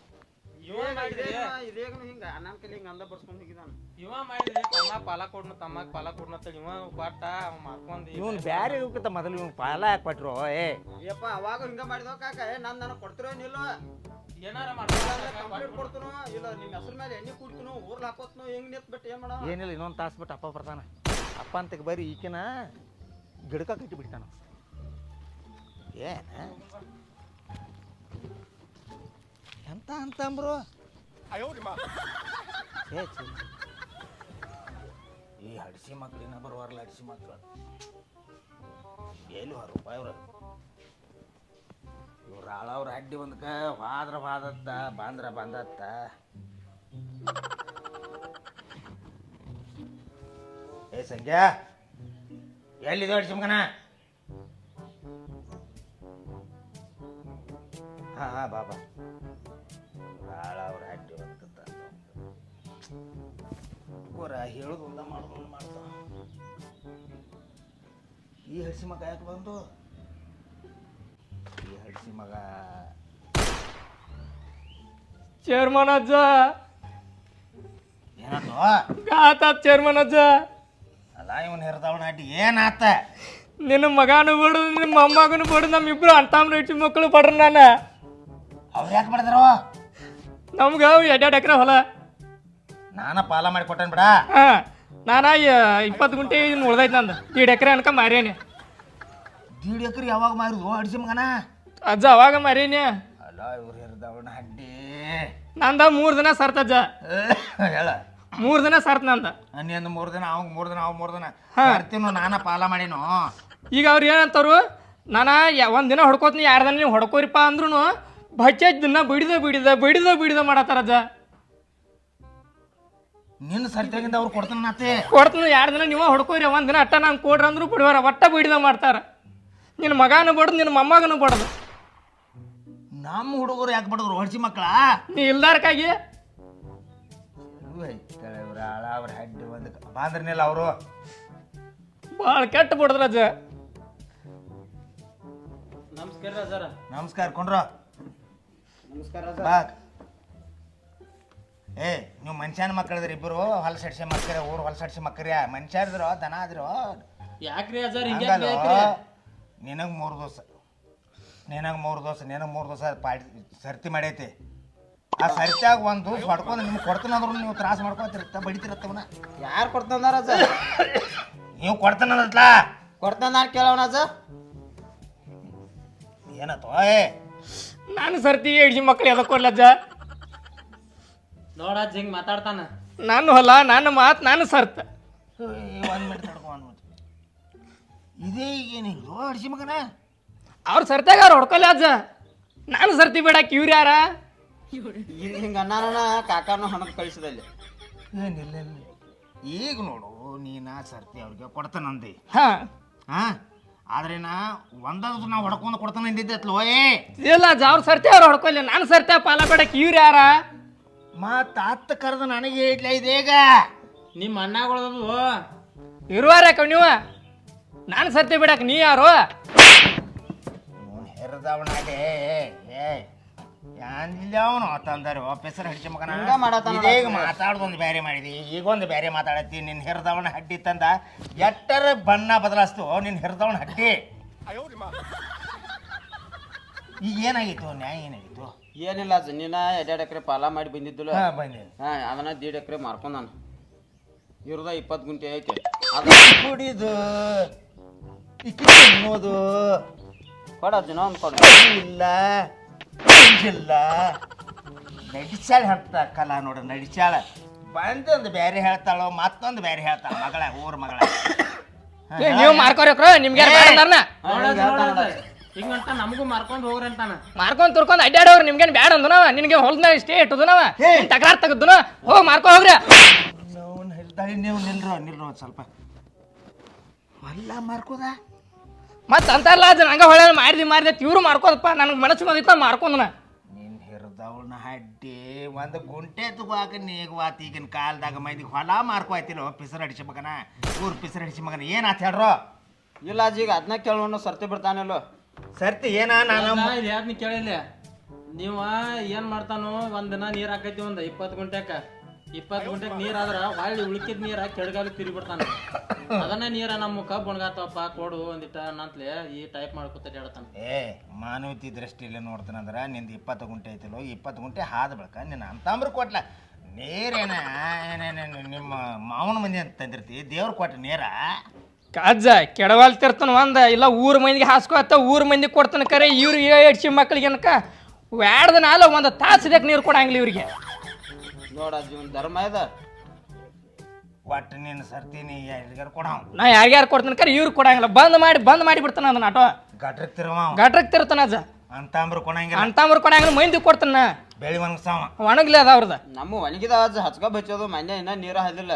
ಇವ ಇದೇಗನು ಹಿಂಗ ನನ್ನ ಕೈಲಿ ಹಿಂಗ ಅಂದ ಬರ್ಸ್ಕೊಂಡ್ ಹೋಗಿದಾನ. ಇವ ಮಾಡಿದ್ರಿ ತಮ್ಮ ಪಾಲ ಕೊಡ್ನು ತಮ್ಮಗ್ ಪಾಲ ಕೊಡ್ನು ಅಂತ ಇವ ಕೊಟ್ಟ ಅವ ಮಾರ್ಕೊಂಡ್ ಇವನ್ ಬ್ಯಾರೆ ಹೋಗತ್ತ ಮೊದಲು ಇವ್ನು ಪಾಲ ಯಾಕೆ ಕೊಟ್ರು ಏ? ಯಪ್ಪ ಅವಾಗ ಹಿಂಗ ಮಾಡಿದವ ಕಾಕ ಏ ನನ್ ನನಗ್ ಕೊಡ್ತಿರೋ ನಿಲ್ಲ ಏನಾರ ಕಂಪ್ಲೀಟ್ ಕೊಡ್ತೀನೋ ಇಲ್ಲ ನಿಮ್ಮ ಹೆಸರು ಮೇಲೆ ಎಣ್ಣೆ ಕುಡ್ತೀನೋ ಊರ್ಲ್ ಹಾಕೋತ್ನೋ ಹೆಂಗ್ ನಿಂತ್ ಬಿಟ್ಟು ಏನ್ ಮಾಡವ ಏನಿಲ್ಲ ಇನ್ನೊಂದು ತಾಸು ಬಿಟ್ಟು ಅಪ್ಪ ಬರ್ತಾನ. ಅಪ್ಪ ಅಂತ ಬರೀ ಈಕಿನ ಗಿಡಕ ಕಟ್ಟಿ ಬಿಡ್ತಾನ ಏನ ಎಂತ ಅಂತಂಬ್ರು ಛೇ, ಛೇ. ಈ ಹಡಿಸಿ ಮಕ್ಳಿನ ಬರುವಾರಲ್ಲ ಹಡ್ಸಿ ಮಕ್ಳು. ಎಲ್ಲಿ ಹೊರಪ್ಪ ಇವ್ರು ಇವ್ರು ಆಳವ್ರ ಅಡ್ಡಿ ಒಂದಕ್ಕ ವಾದ್ರ ವಾದತ್ತ ಬಾಂದ್ರ ಬಂದತ್ತ. ಏ ಸಂಖ್ಯಾ ಎಲ್ಲಿದೆ ಹಡಿಸಿ ಮಗನ? ಹಾ ಹಾ ಬಾಬಾ ಗೋರ ಹೇಳೋದು ಒಂದ ಮಾಡೋದು ಮಾಡ್ತಾವ ಈ ಹಸಿ ಮಗ ಯಾಕೆ ಬಂದು? ಈ ಹಸಿ ಮಗ. ಚೇರ್ಮನ್ ಅಜ್ಜ. ಏನಾತು ಆತ ಚೇರ್ಮನ್ ಅಜ್ಜ. ಅಲ್ಲ ಇವನ್ ಹಿರಿದವನ ಅಡ್ಡಿ ಏನಾತ ನಿನ್ನ ಮಗಾನು ಬಿಡು ನಿಮ್ಮ ಮೊಮ್ಮಗನು ಬಿಡು ನಮ್ಮಿಬ್ರು ಅಂತಾಮ್ರ ಇಟ್ಟು ಮಕ್ಕಳು ಪಡ್ರ ನಾನು. ಅವ್ರು ಯಾಕೆ ಮಾಡಿದ್ರು ನಮ್ಗೆ ಎರಡೆರಡು ಎಕರೆ ಹೊಲ. ನಾನ ಪಾಲ ಮಾಡಿ ಕೊಟ್ಟೇನ್ ಬಿಡ. ಹಾಂ ನಾನ ಇಪ್ಪತ್ತು ಗುಂಟೆ ಇನ್ನು ಉಳ್ದೈತೆ ನಂದು. ದೀಡ್ ಎಕರೆ ಅನ್ಕ ಮಾರೇನಿ ದೀಡ್ ಎಕರೆ ಯಾವಾಗ ಮಾರಿದ್ವು ಅಡಿಸಿ ಮಗನ. ಅಜ್ಜ ಅವಾಗ ಮಾರೇನಿ ಅಲ್ಲ ಇವ್ರು ಹಿರಿದವನ ಹಡ್ಡಿ ನಂದ ಮೂರು ದಿನ ಸರ್ತ ಅಜ್ಜ. ಹೇಳ. ಮೂರು ದಿನ ಸರ್ತ್ ನಂದ. ನೀನು ಮೂರು ದಿನ ಅವಾಗ ಮೂರು ದಿನ ಅವಾಗ ಮೂರು ದಿನ. ಬರ್ತೀನೋ ನಾನ ಪಾಲ ಮಾಡೇನು. ಈಗ ಅವ್ರು ಏನಂತಾರು ನಾನ ಒಂದು ದಿನ ಹೊಡ್ಕೋತೀನಿ ಯಾರ್ದನ ದಿನ ನೀವು ಹೊಡ್ಕೋರಿಪ್ಪ ಅಂದ್ರೂ ಬಚ್ಚ ದಿನ ಬಿಡಿದ ಬಿಡಿದ ಬಿಡಿದ ಬಿಡಿದ ಮಾಡತ್ತಾರ ಅಜ್ಜ. ನಿನ್ನ ಸರ್ತಿಯಾಗಿಂದ ಅವ್ರು ಕೊಡ್ತಾನ ನಾತೆ ಕೊಡ್ತೀನಿ ಎರಡು ದಿನ? ನೀವು ಹೊಡ್ಕೋರಿ ಒಂದು ದಿನ ಅಟ್ಟ ನಾನು ಕೊಡ್ರಿ ಅಂದ್ರು ಬಿಡುವಾರ ಒಟ್ಟ ಬಿಡಿದ ಮಾಡ್ತಾರ. ನಿನ್ನ ಮಗನೂ ಬಡ್ದು ನಿನ್ನ ಮೊಮ್ಮಗನೂ ಬಡ್ದು. ನಮ್ಮ ಹುಡುಗರು ಯಾಕೆ ಬಡದ್ರು ಹೊಡ್ಸಿ ಮಕ್ಕಳ? ನೀ ಇಲ್ದಾರ್ಕಾಗಿ? ಇವ್ರ ಆಳ ಅವ್ರ ಹಡ್ಡಿ ಒಂದು ಬಾಂದ್ರನಿಲ್ಲ ಅವರು. ಭಾಳ ಕೆಟ್ಟ ಬಿಡದ್ರು ಅಜ್ಜ ನಮಸ್ಕಾರ ಸರ್. ನಮಸ್ಕಾರ ಕೊಂಡ್ರ. ನಮಸ್ಕಾರ ಬಾ ಏ ನೀವು ಮನುಷ್ಯನ ಮಕ್ಕಳಿದ್ರಿ ಇಬ್ಬರು ಹೊಲ ಸಡ್ಸಿ ಮಕ್ಕಳ ಊರು ಹೊಲ ಸಡ್ಸಿ ಮಕ್ಕರೆ ಮನುಷ್ಯರಿದ್ರು ದನ ಆದ್ರು ಯಾಕ್ರಿ ಅಜ್ಜಾರ್ ಹಿಂಗೆ ಹಂಗಲ್ಲ. ನಿನಗೆ ಮೂರು ದಿವಸ ನಿನಗೆ ಮೂರು ದಿವಸ ನಿನಗೆ ಮೂರು ದಿವಸ ಪಾಡಿ ಸರ್ತಿ ಮಾಡೈತಿ. ಆ ಸರ್ತಿಯಾಗ ಒಂದು ದಿವಸ ಹೊಡ್ಕೊಂಡು ನಿಮ್ಗೆ ಕೊಡ್ತೀನಂದ್ರು ನೀವು ತ್ರಾಸ ಮಾಡ್ಕೊತಿರತ್ತ ಬಡಿತಿರತ್ತವನ ಯಾರು ಕೊಡ್ತಂದಾರ ಅಜ್ಜ ನೀವು ಕೊಡ್ತಾನಲ್ಲ ಕೊಡ್ತಂದಾರ ಕೇಳೋಣ ಅಜ್ಜ ಏನತ್ತೋ ಏ. ನಾನು ಸರ್ತಿ ಹೆಡ್ಜಿ ಮಕ್ಳು ಎದಕ್ಕೆ ಕೊಡ್ಲ ಅಜ್ಜ ನೋಡ ಹಿಂಗ್ ಮಾತಾಡ್ತಾನ. ನಾನು ಹೊಲ ನನ್ನ ಮಾತು ನಾನು ಸರ್ತ. ಒಂದು ಮಿನಿಟ್ ತಡ್ಕೊ ಒಂದು ಮಿನಿಟ್ ಇದೇ ಏನಿಲ್ಲ ಹಡ್ಸಿ ಮಗನ? ಅವ್ರ ಸರ್ತಾಗ ಅವ್ರು ಹೊಡ್ಕೊಲ್ಲ ಅಜ್ಜ. ನಾನು ಸರ್ತಿ ಬೇಡ ಇವ್ರು ಯಾರ? ಹಿಂಗ ಹಿಂಗೆ ಅನ್ನಾನ ಕಾಕಾನು ಹಣದ ಕಳಿಸಿದಲ್ಲಿ ಏನಿಲ್ಲ ಇಲ್ಲ. ಈಗ ನೋಡು ನೀನ ಸರ್ತಿ ಅವ್ರಿಗೆ ಕೊಡ್ತಾನಂದಿ. ಹಾಂ. ಹಾ? ಆದ್ರೆ ನಾ ಒಂದಾದ್ರು ನಾವು ಹೊಡ್ಕೊಂಡು ಕೊಡ್ತಾನೆ ಅಂದಿದ್ದೆತ್ಲೋ ಏ! ಇಲ್ಲ ಅಜ್ಜ ಅವ್ರ ಸರ್ತಿ ಅವ್ರು ಹೊಡ್ಕೊಲ್ಲ ನಾನು ಸರ್ತಿ ಪಾಲ ಬೇಡ ಇವ್ರು ಯಾರ? ಮತ್ತ ಅತ್ತ ಕರೆದು ನನಗೆ ಇದೇಗ ಇದೀಗ? ನಿಮ್ಮ ಅಣ್ಣಗಳದು ಇರುವಾರ ನೀವು? ನಾನು ಸತ್ಯ ಬಿಡಕ್ ನೀ ಯಾರು? ಹೆರದವನಾಗೆ. ಏ ಯಾಂದಿಲ್ಲ ಅವನು? ತಂದರು ಆಫೀಸರ್ ಹಡ್ಚಿ ಮಗನ. ಹಿಂಗ ಮಾಡತಾನ ಇದೀಗ ಮಾತಾಡ್ದೊಂದು ಬೇರೆ ಮಾಡಿದಿ. ಈಗೊಂದು ಬೇರೆ ಮಾತಾಡತ್ತಿ. ನಿನ್ನ ಹೆರದವನ ಹಡ್ಡಿ ತಂದ. ಎಟ್ಟರ ಬಣ್ಣ ಬದಲಾಸ್ತು. ನಿನ್ನ ಹೆರದವನ ಹಡ್ಡಿ. ಈಗ ಏನಾಗಿತ್ತು? ನ್ಯಾಯ ಏನಾಗಿತ್ತು? ಏನಿಲ್ಲ ಅಜ್ಜ ನೀನ ಎರಡೆರಡು ಎಕರೆ ಪಾಲ ಮಾಡಿ ಬಂದಿದ್ದಿಲ್ಲ. ಹಾ ಹಾ ಅದನ್ನ ದೀಡ್ ಎಕರೆ ಮಾರ್ಕೊಂಡ್ ನಾನು. ಇವ್ರದ ಇಪ್ಪತ್ತು ಗುಂಟೆ ಐತೆ. ಅದ ಕುಡಿದು ಇಕ್ಕಿ ತಿನ್ನೋದು. ಕೊಡ ದಿನ ಒಂದು ಕೊಡ. ಇಲ್ಲ ಇಲ್ಲ ನಡಿಚಾಳ ಹೇಳ್ತಾ ಕಲಾ ನೋಡು ನಡಿಚಾಳ. ಬಂದೊಂದು ಬೇರೆ ಹೇಳ್ತಾಳೋ ಮತ್ತೊಂದು ಬೇರೆ ಹೇಳ್ತಾಳ ಮಗಳ ಊರ್ ಮಗಳ. ಏ, ನೀವು ಮಾರ್ಕೋರಕ್ರು ನಿಮ್ಗೆ ಯಾರು ಬೇಡ ಅಂದಾರ್ನ? ಹಿಂಗಂತ ನಮಗೂ ಮಾರ್ಕೊಂಡು ಹೋಗ್ರಿ ಅಂತಾನ. ಮಾರ್ಕೊಂಡ್ ತುರ್ಕೊಂಡ್ ಅಡ್ಡಾಡೋರು ನಿಮ್ಗೆ ಬೇಡ ಅಂದನವ? ನಿನ್ಗೆ ಹೊಲ್ದ ಸ್ಟೇ ಇಟ್ಟದನವ? ತಕರಾರ್ ತೆಗದನ? ಹೋಗಿ ಮಾರ್ಕೊ ಹೋಗ್ರಿ. ನಾವು ಹೇಳ್ತಾಳೆ ನೀವು ನಿಲ್ರೋ ನಿಲ್ರೋ ಒಂದು ಸ್ವಲ್ಪ. ಹೊಲ್ಲ ಮಾರ್ಕೋದ? ಮತ್ತೆ ಅಂತಾರಲ್ಲ ಅದು ನಂಗ ಹೊಳೆ ಮಾರಿದಿ ಮಾರಿದೆ ಇವ್ರು ಮಾರ್ಕೋದಪ್ಪ ನನಗೆ ಮನಸ್ಸು ಬಂದಿತ್ತ ಮಾರ್ಕೊಂದನ ನಿನ್ ಹಿರ್ದವನ ಹಡ್ಡಿ ಒಂದು ಗುಂಟೆ ತಗೋಕ ನೀಗವಾತ ಈಗಿನ ಕಾಲದಾಗ ಮೈದಿ ಹೊಲ ಮಾರ್ಕೋ ಆಯ್ತಿಲ್ಲ ಪಿಸರ್ ಅಡಿಸಿ ಮಗನ? ಊರ್ ಪಿಸರ್ ಅಡಿಸಿ ಮಗನ ಏನಾತ್ ಹೇಳ್ರೋ? ಇಲ್ಲ ಅಜ್ಜ ಈಗ ಅದನ್ನ ಕೇಳೋಣ ಸರ್ತಿ ಬಿಡ್ತಾನಲ್ಲೋ ಸರ್ತಿ ಏನ ನಾನು ಯಾರನ್ನ ಕೇಳಿಲ್ಲ ನೀವ ಏನ್ ಮಾಡ್ತಾನೋ ಒಂದಿನ ದಿನ ನೀರ್ ಹಾಕೈತಿ ಒಂದ್ ಇಪ್ಪತ್ತು ಗುಂಟೆಕ. ಇಪ್ಪತ್ತು ಗುಂಟೆಕ್ ನೀರ್ ಆದ್ರ ಹೊಳ್ಳಿ ಉಳ್ಕಿದ್ ನೀರ ಕೆಳಗಾಲ ತಿರುಗಿ ಬಿಡ್ತಾನ. ಅದನ್ನ ನೀರ ನಮ್ಮ ಮುಖ ಬೊಣಗಾತವಪ್ಪ ಕೊಡು ಒಂದಿಟ್ಟ ನಂತ್ಲೆ ಈ ಟೈಪ್ ಮಾಡ್ಕೊತ ಹೇಳ್ತಾನ ಏ ಮಾನವತಿ ದೃಷ್ಟಿಯಲ್ಲಿ ನೋಡ್ತಾನಂದ್ರ ನಿಂದ ಇಪ್ಪತ್ತು ಗುಂಟೆ ಐತಿಲ್ಲೋ ಇಪ್ಪತ್ತು ಗುಂಟೆ ಹಾದ ಬಳಕ ನಿನ್ನ ಅಂತಂಬ್ರ ಕೊಟ್ಲ. ನೀರೇನ ಏನೇನ ನಿಮ್ಮ ಮಾವನ ಮಂದಿ ಅಂತ ತಂದಿರ್ತಿ ದೇವ್ರು ಕೊಟ್ಟ ನೇರ? ಅಜ್ಜ ಕೆಡವಲ್ತಿರ್ತಾನ ಒಂದ ಇಲ್ಲ ಊರ್ ಮಂದಿಗೆ ಹಾಸ್ಕೊತ್ತ ಊರ್ ಮಂದಿಗೆ ಕೊಡ್ತಾನ ಕರೆ ಇವ್ರು ಏಡ್ಸಿ ಮಕ್ಳಿಗೆ ಏನಕ ವ್ಯಾಡ್ದ ನಾಲ ಒಂದು ತಾಸದಕ್ಕೆ ನೀರು ಕೊಡಂಗಿಲ್ಲ ಇವ್ರಿಗೆ. ನೋಡ ಜೀವನ ಧರ್ಮ ಇದ ಒಟ್ಟು ನಿನ್ನ ಸರ್ತೀನಿ ಎಲ್ಲಿಗಾರ ಕೊಡವ? ನಾ ಯಾರ್ಯಾರು ಕೊಡ್ತೀನಿ ಕರೆ ಇವ್ರು ಕೊಡಂಗಿಲ್ಲ. ಬಂದ್ ಮಾಡಿ ಬಂದ್ ಮಾಡಿ ಬಿಡ್ತಾನ ಅದನ್ನ ಆಟೋ. ಗಟ್ರಕ್ ತಿರುವ ಗಟ್ರಕ್ ತಿರ್ತಾನ ಅಜ್ಜ. ಅಂತಂಬ್ರ ಕೊಡಂಗಿಲ್ಲ. ಅಂತಂಬ್ರು ಕೊಡಂಗಿಲ್ಲ ಮಂದಿ ಕೊಡ್ತಾನ ಬೆಳಿ ಒಣಗ್ಸಾವ ಒಣಗ್ಲಿ ಅದ ಅವ್ರದ. ನಮ್ಮ ಒಣಗಿದ ಅಜ್ಜ ಹಚ್ಕೊ ಬಚ್ಚೋದು ಮನೆ ಇನ್ನ ನೀರ ಹದಿಲ್ಲ.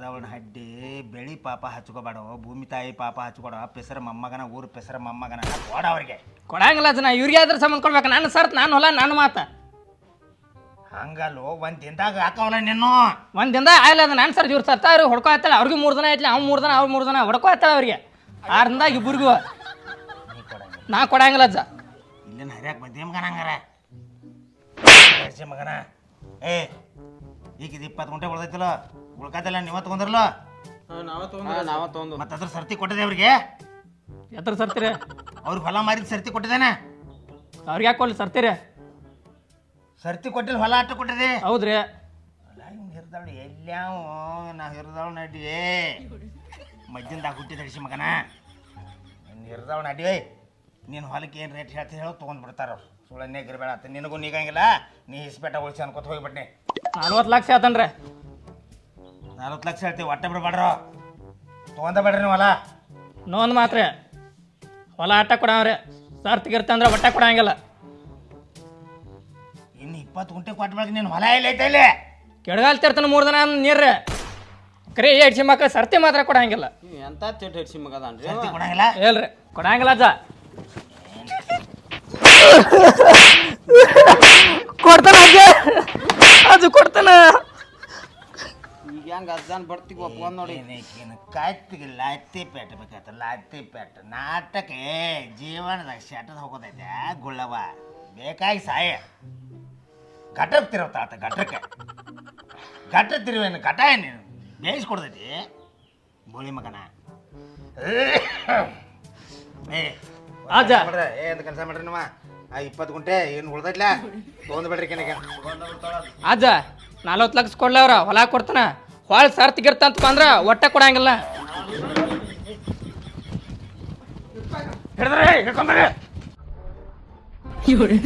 ನಿನ್ನ ಹಡ್ಡಿ ಬೆಳಿ ಪಾಪ ಹಚ್ಕೋಬೇಡ ಭೂಮಿ ತಾಯಿ ಪಾಪ ಹಚ್ಕೊಡ ಪೆಸರ ಮೊಮ್ಮಗನ ಊರು ಪೆಸರ ಮೊಮ್ಮಗನ ಕೊಡ ಅವ್ರಿಗೆ. ಕೊಡಂಗಿಲ್ಲ ಜನ ಇವ್ರಿಗೆ ಆದ್ರೆ ಸಂಬಂಧ ಕೊಡ್ಬೇಕು. ನಾನು ಸರ್ ನಾನು ಹೊಲ ನಾನು ಮಾತ. ಹಂಗಲ್ಲೋ ಒಂದ್ ದಿನದಾಗ ಹಾಕವಲ್ಲ ನಿನ್ನು? ಒಂದ್ ದಿನದ ಆಯ್ಲ ಅದ ನಾನು ಸರ್ ಇವ್ರು ಸರ್ತ. ಅವ್ರಿಗೆ ಹೊಡ್ಕೋ ಆಯ್ತಲ್ಲ ಅವ್ರಿಗೆ ಮೂರು ದಿನ ಆಯ್ತಲ್ಲ ಅವ್ನು ಮೂರು ದಿನ ಅವ್ರು ಮೂರು ದಿನ. ಹೊಡ್ಕೋ ಆಯ್ತಾಳೆ ಅವ್ರಿಗೆ. ಆರು ದಿನದಾಗ ಇಬ್ಬರಿಗೂ. ನೀ ಕೊಡಂಗಿಲ್ಲ. ನಾ ಕೊಡಂಗಿಲ್ಲ ಅಜ್ಜ. ಇಲ್ಲಿನ ಹರಿಯಾಕ ಬಂದಿ ಮಗನ ಹಂಗಾರ? ಮಗನ. ಏ ಈಗ ಇದು ಇಪ್ಪತ್ತು ಗಂಟೆ ಉಳ್ದೈತಿಲ್ಲ? ಉಳ್ಕದಲ್ಲ ನೀವ ತಗೊಂಡ್ರಲ್ಲ? ನಾವ ಹಾ, ನಾವ ತಗೊಂಡು. ಮತ್ತೆ ಅದ್ರ ಸರ್ತಿ ಕೊಟ್ಟಿದೆ ಅವ್ರಿಗೆ? ಎತ್ತರ ಸರ್ತೀರಿ ಅವ್ರಿಗೆ ಹೊಲ ಮಾರಿದ ಸರ್ತಿ ಕೊಟ್ಟಿದ್ದಾನೆ ಅವ್ರಿಗೆ ಯಾಕೆ ಕೊಡ್ಲಿ ಸರ್ತೀರಿ ಸರ್ತಿ ಕೊಟ್ಟಿಲ್ಲ ಹೊಲ ಆಟ ಕೊಟ್ಟಿದೆ. ಹೌದ್ರಿ. ಹಿರಿದವಳು ಎಲ್ಲಾವ ನಾ ಹಿರಿದವಳು ನಡಿ ಮದ್ದಿಂದಾಗ ಹುಟ್ಟಿದ ಹಡಿಸಿ ಮಗನ. ಇರ್ತಾವ ನಡಿವೆ. ನೀನು ಹೊಲಕ್ಕೆ ಏನು ರೇಟ್ ಹೇಳ್ತಿ ಹೇಳೋ ತೊಗೊಂಡು ಬಿಡ್ತಾರ ಅವ್ರು. ಸುಳ್ಳನ್ನೇ ಗಿರ್ಬೇಡ ಆತ ನಿನಗೂ ನೀಗಂಗಿಲ್ಲ. ನೀ ಇಸ್ಪೇಟ ಉಳಿಸಿ ಅನ್ಕೋತ ಹೋಗ್ಬಿಟ್ನಿ. ನಲ್ವತ್ತು ಲಕ್ಷ ಆತನ್ರಿ. ನಲ್ವತ್ತು ಲಕ್ಷ ಹೇಳ್ತೀವಿ ಒಟ್ಟೆ ಬಿಡ್ಬೇಡ್ರು ತೊಗೊಂಡ ಬೇಡ್ರಿ ನೀವು ಹೊಲ. ನೋಂದ್ ಮಾತ್ರ. ಹೊಲ ಆಟ ಕೊಡವ್ರೆ. ಸರ್ ಅಂದ್ರೆ ಒಟ್ಟ ಕೊಡಂಗಿಲ್ಲ. ಇನ್ನು ಇಪ್ಪತ್ತು ಗುಂಟೆ ಕೊಟ್ಟ ನೀನು ಹೊಲ ಇಲ್ಲ ಐತೆ ಇಲ್ಲಿ? ಕೆಡಗಾಲ್ ತಿರ್ತಾನ ಮೂರು ದಿನ ನೀರ್ರೆ. ಕರೆ ಎಡ್ಸಿ ಮಕ್ಳು ಸರ್ತಿ ಮಾತ್ರ ಕೊಡಂಗಿಲ್ಲ. ಎಂತ ತಿಟ್ಟು ಹಿಡ್ಸಿ ಮಗ ಅದಾನ್ರಿ ಸರ್ತಿ ಕೊಡಂಗಿಲ್ಲ? ಹೇಳ್ರಿ. ಕೊಡಂಗಿಲ್ಲ ಅಜ್ಜ. ಕೊಡ್ತಾನ ಅಜ್ಜ. ಅಜ್ಜ ಕೊಡ್ತಾನ. ಹೆಂಗ ಅಜ್ಜಾನ್ ಬರ್ತೀವಪ್ಪ ಒಪ್ಕೊಂಡ್ ನೋಡಿ. ಏನಕ್ಕಿನ ಕತ್ತಿಗೆ ಲಾತಿ ಪೇಟ ಬೇಕಾಯ್ತು ಲಾತಿ ಪೇಟ ನಾಟಕ ಏ, ಜೀವನದಾಗ ಶೆಟದ್ ಹೋಗೋದೈತೆ ಗುಳ್ಳವ ಬೇಕಾಗಿ ಸಾಯ. ಘಟಕ್ ತಾತ ಗಟ್ಟಕ್ಕೆ ಗಟ್ಟ ತಿರುವೇನು ಘಟ ಏನು ಬೇಯಿಸ್ಕೊಡ್ತೈತಿ ಬೋಳಿ ಮಗನ. ಏ ಅಜ್ಜ. ಮಾಡ್ರೆ, ಏ ಅಂತ ಕೆಲಸ ಮಾಡ್ರಿ ನೀವ? ಆ ಇಪ್ಪತ್ತು ಗುಂಟೆ ಏನು ಉಳ್ದೈತ್ಲ? ತೊಗೊಂಡು ಬಿಡ್ರಿ ಕೆನಗೆ. ಅಜ್ಜ ನಲ್ವತ್ತು ಲಕ್ಷ ಕೊಡ್ಲವ್ರ ಹೊಲ ಕೊಡ್ತಾನ. ಹೊಳ್ ಸರ್ ತೆಗಿರ್ತ ಅಂತ ಬಂದ್ರ ಒಟ್ಟ ಕೊಡಂಗಿಲ್ಲ ಹಿಡಿದ್ರಿ ಹಿಡ್ಕೊಂಡ್ರಿ ಇವ್ರೆ